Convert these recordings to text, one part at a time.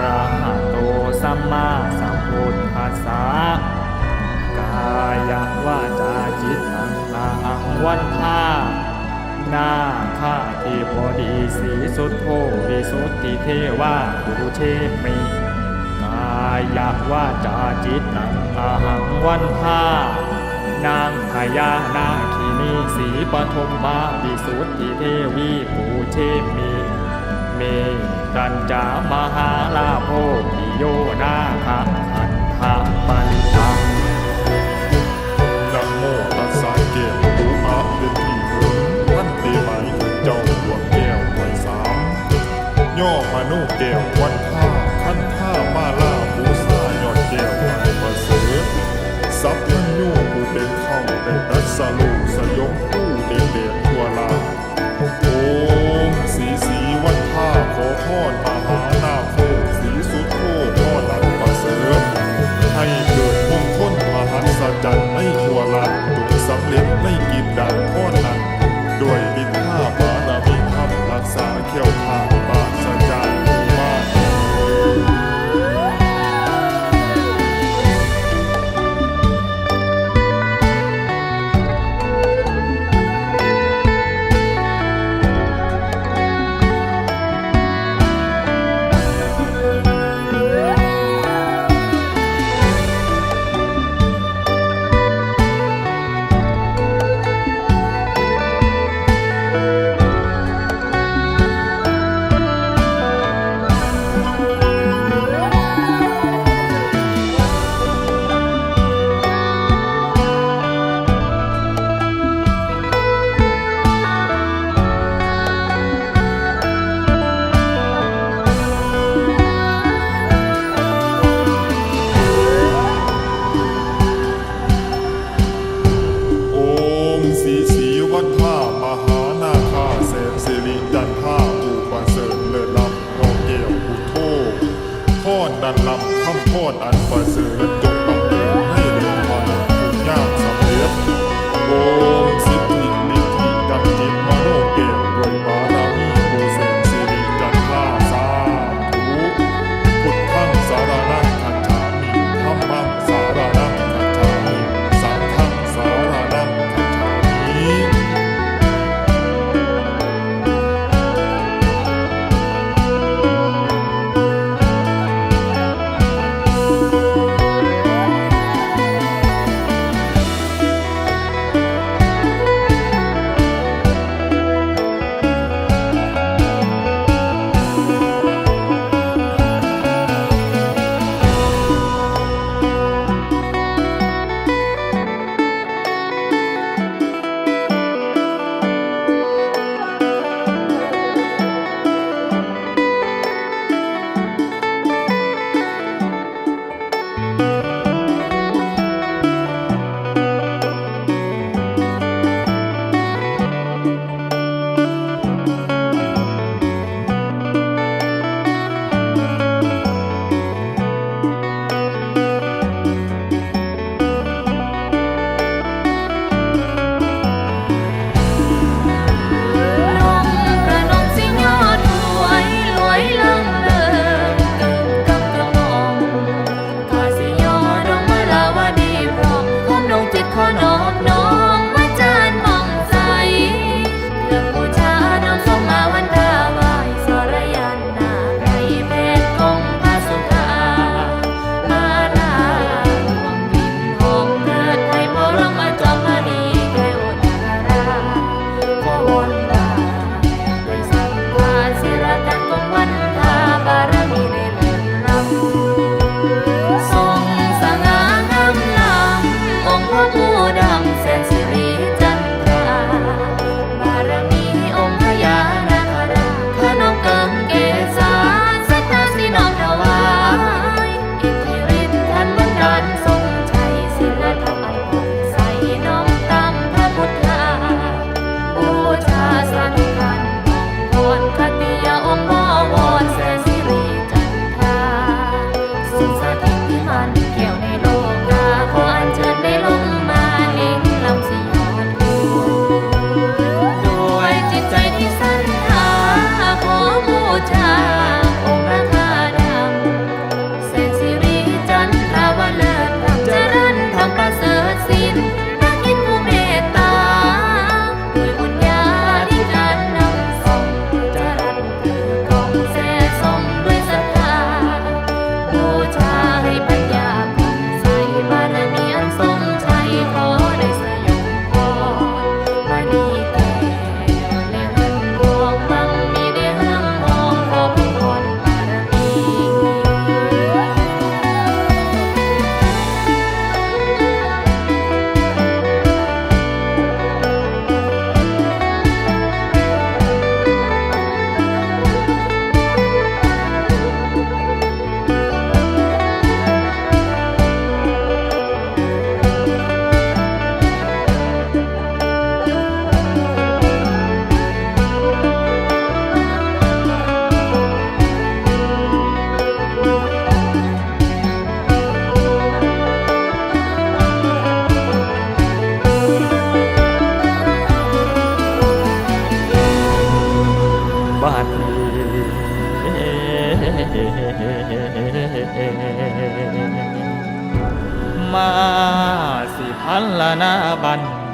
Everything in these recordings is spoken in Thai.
ระหะโตสัมมาสัมพุทธัสสะกายวาจาจิตตังอาหังวันทานาข้าที่พดีสีสุดโทวิสุทธิเทวาปุเชมิกายวาจาจิตตังอาหังวันทานางพญานาคินีสีปฐมมาวิสุทธิเทวีปูเชมิเม ตันจามหาลาโภปิโยนาคอันทาปันทังนะโมตัสสะเกตุอาเป็นที่หึงท่านเตไหมเจ้าดวงแก้วไว้สามย่อมานุแก้ววัน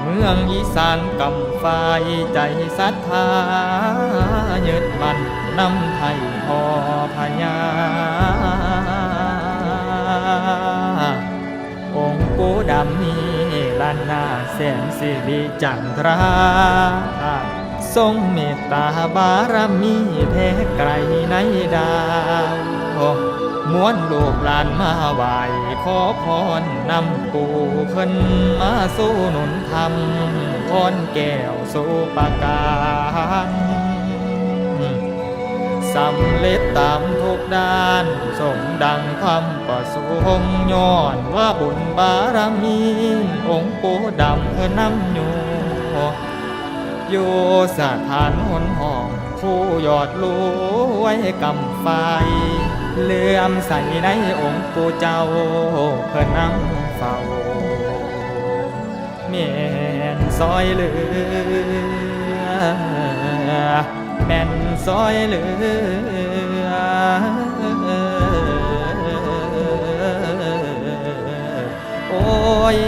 เมืองอีสานกำฝ่ายใจศรัทธายึดมันนำไทยพอพญาองค์ปู่ดำมีลานนาแสนสิริจันทราทรงเมตตาบารมีแท้ไกลในดาว ม้วนลูกหลานมาไหวขอพรนำปู่ขึ้นมาสู้หนุนธรรมพรแก้วสู่ปากการสำเร็จตามทุกด้าน สมดังความประสงค์ย้อนว่าบุญบารมี องค์ปู่ดำเพื่อนำอยู่อยู่สถานหนห้องผู้ยอดรู้ไว้กำไฟ เลื่อมใสในองค์ปู่เจ้าเพื่อนำเฝ้าเมียนซอยเหลือแม่นซอยเหลือโอ้ย